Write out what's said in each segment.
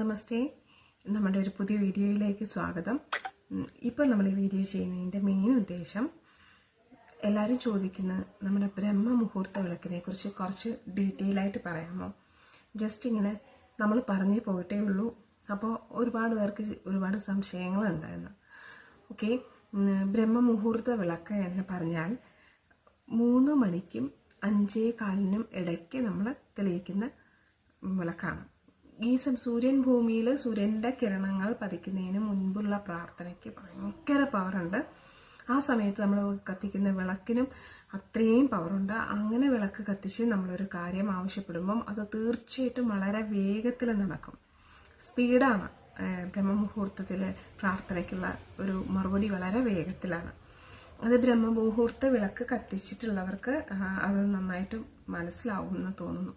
നമസ്തേ. നമ്മുടെ ഒരു പുതിയ വീഡിയോയിലേക്ക് സ്വാഗതം. ഇപ്പോൾ നമ്മൾ ഈ വീഡിയോ ചെയ്യുന്നതിന്റെ മെയിൻ ഉദ്ദേശം എല്ലാവരും ചോദിക്കുന്ന നമ്മുടെ ബ്രഹ്മ മുഹൂർത്ത വിളക്കിനെ കുറിച്ച് കുറച്ച് ഡീറ്റെയിൽ ആയിട്ട് പറയാമോ? ജസ്റ്റ് ഇങ്ങനെ നമ്മൾ പറഞ്ഞു പോയിട്ടേ ഉള്ളൂ. അപ്പോൾ ഒരുപാട് പേർക്ക് ഒരുപാട് സംശയങ്ങളുണ്ടായിരുന്നു ഓക്കെ ബ്രഹ്മ മുഹൂർത്ത വിളക്ക് എന്ന് പറഞ്ഞാൽ മൂന്ന് മണിക്കും അഞ്ചേ കാലിനും ഇടയ്ക്ക് നമ്മൾ തെളിയിക്കുന്ന വിളക്കാണ്. ഈ സൂര്യൻ ഭൂമിയിൽ സൂര്യന്റെ കിരണങ്ങൾ പതിക്കുന്നതിന് മുൻപുള്ള പ്രാർത്ഥനയ്ക്ക് ഭയങ്കര പവറുണ്ട് ആ സമയത്ത് നമ്മൾ കത്തിക്കുന്ന വിളക്കിനും അത്രയും പവറുണ്ട് അങ്ങനെ വിളക്ക് കത്തിച്ച് നമ്മളൊരു കാര്യം ആവശ്യപ്പെടുമ്പം അത് തീർച്ചയായിട്ടും വളരെ വേഗത്തിൽ നടക്കും. സ്പീഡാണ് ബ്രഹ്മമുഹൂർത്തത്തിലെ പ്രാർത്ഥനയ്ക്കുള്ള ഒരു മറുപടി വളരെ വേഗത്തിലാണ്. അത് ബ്രഹ്മമുഹൂർത്ത വിളക്ക് കത്തിച്ചിട്ടുള്ളവർക്ക് അത് നന്നായിട്ട് മനസ്സിലാവുമെന്ന് തോന്നുന്നു.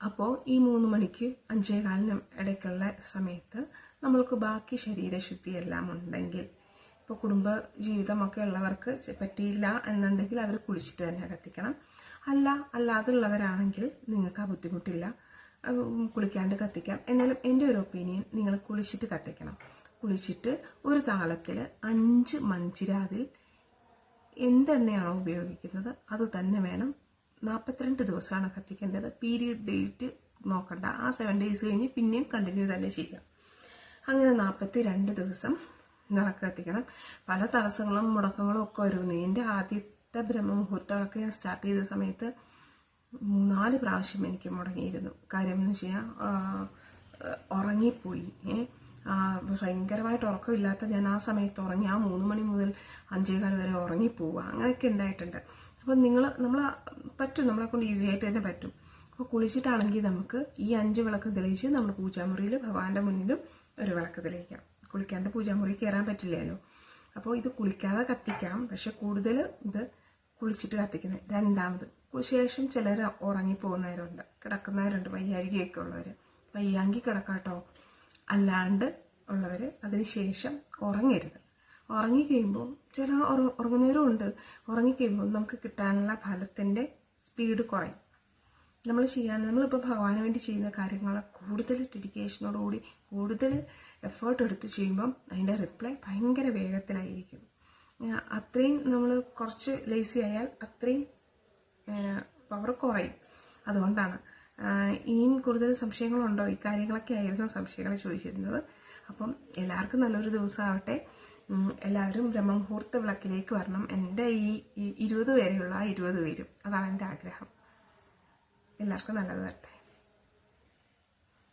അപ്പോൾ ഈ മൂന്ന് മണിക്ക് അഞ്ചേ കാലിന് ഇടയ്ക്കുള്ള സമയത്ത് നമ്മൾക്ക് ബാക്കി ശരീരശുദ്ധി എല്ലാം ഉണ്ടെങ്കിൽ ഇപ്പോൾ കുടുംബ ജീവിതമൊക്കെ ഉള്ളവർക്ക് പറ്റിയില്ല എന്നുണ്ടെങ്കിൽ അവർ കുളിച്ചിട്ട് തന്നെ കത്തിക്കണം. അല്ല അല്ലാതുള്ളവരാണെങ്കിൽ നിങ്ങൾക്ക് ആ ബുദ്ധിമുട്ടില്ല. കുളിക്കാണ്ട് കത്തിക്കാം. എന്നാലും എന്റെ ഒരു ഒപ്പീനിയൻ നിങ്ങൾ കുളിച്ചിട്ട് കത്തിക്കണം. കുളിച്ചിട്ട് ഒരു താളത്തിൽ അഞ്ച് മൺചിരാതിൽ എന്തെണ്ണയാണോ ഉപയോഗിക്കുന്നത് അത് തന്നെ വേണം. നാൽപ്പത്തിരണ്ട് ദിവസമാണ് കത്തിക്കേണ്ടത്. പീരീഡ് ഡേറ്റ് നോക്കണ്ട. ആ സെവൻ ഡേയ്സ് കഴിഞ്ഞ് പിന്നെയും കണ്ടിന്യൂ തന്നെ ചെയ്യാം. അങ്ങനെ നാൽപ്പത്തി രണ്ട് ദിവസം വിളക്ക് കത്തിക്കണം. പല തടസ്സങ്ങളും മുടക്കങ്ങളും ഒക്കെ വരുന്നു. എന്റെ ആദ്യത്തെ ബ്രഹ്മമുഹൂർത്തമൊക്കെ ഞാൻ സ്റ്റാർട്ട് ചെയ്ത സമയത്ത് മൂന്നാൽ പ്രാവശ്യം എനിക്ക് മുടങ്ങിയിരുന്നു. കാര്യം എന്ന് വെച്ച് കഴിഞ്ഞാൽ ഉറങ്ങിപ്പോയി. ഭയങ്കരമായിട്ട് ഉറക്കമില്ലാത്ത ഞാൻ ആ സമയത്ത് ഉറങ്ങി ആ മൂന്ന് മണി മുതൽ അഞ്ചേകാൽ വരെ ഉറങ്ങിപ്പോവുക. അങ്ങനെയൊക്കെ ഉണ്ടായിട്ടുണ്ട്. അപ്പം നിങ്ങൾ നമ്മൾ പറ്റും നമ്മളെ കൊണ്ട് ഈസി ആയിട്ട് തന്നെ പറ്റും. അപ്പോൾ കുളിച്ചിട്ടാണെങ്കിൽ നമുക്ക് ഈ അഞ്ച് വിളക്ക് തെളിയിച്ച് നമ്മൾ പൂജാമുറിയിൽ ഭഗവാന്റെ മുന്നിലും ഒരു വിളക്ക് തെളിയിക്കാം. കുളിക്കാണ്ട് പൂജാമുറി കയറാൻ പറ്റില്ലല്ലോ. അപ്പോൾ ഇത് കുളിക്കാതെ കത്തിക്കാം. പക്ഷെ കൂടുതൽ ഇത് കുളിച്ചിട്ട് കത്തിക്കുന്നത് രണ്ടാമത്. ശേഷം ചിലർ ഉറങ്ങിപ്പോകുന്നവരുണ്ട് കിടക്കുന്നവരുണ്ട് വയ്യാഴികയൊക്കെ ഉള്ളവർ വയ്യാങ്കി കിടക്കാട്ടോ. അല്ലാണ്ട് ഉള്ളവർ അതിന് ശേഷം ഉറങ്ങരുത്. ഉറങ്ങിക്കഴിയുമ്പോൾ ചില ഉറ- ഉറങ്ങുന്നവരും ഉണ്ട് ഉറങ്ങിക്കഴിയുമ്പോൾ നമുക്ക് കിട്ടാനുള്ള ഫലത്തിന്റെ സ്പീഡ് കുറയും. നമ്മൾ ചെയ്യാൻ നമ്മളിപ്പോൾ ഭഗവാന് വേണ്ടി ചെയ്യുന്ന കാര്യങ്ങൾ കൂടുതൽ ഡെഡിക്കേഷനോടുകൂടി കൂടുതൽ എഫേർട്ട് എടുത്ത് ചെയ്യുമ്പം അതിന്റെ റിപ്ലൈ ഭയങ്കര വേഗത്തിലായിരിക്കും. അത്രയും നമ്മൾ കുറച്ച് ലേസി ആയാൽ അത്രയും പവർ കുറയും. അതുകൊണ്ടാണ് ഇനിയും കൂടുതൽ സംശയങ്ങളുണ്ടോ? ഈ കാര്യങ്ങളൊക്കെ ആയിരുന്നു സംശയങ്ങൾ ചോദിച്ചിരുന്നത്. അപ്പം എല്ലാവർക്കും നല്ലൊരു ദിവസമാവട്ടെ. എല്ലാവരും ബ്രഹ്മമുഹൂർത്ത വിളക്കിലേക്ക് വരണം. എന്റെ ഈ ഇരുപത് പേരെയുള്ള ആ ഇരുപത് പേരും. അതാണ് എന്റെ ആഗ്രഹം. എല്ലാവർക്കും നല്ലത് വരട്ടെ.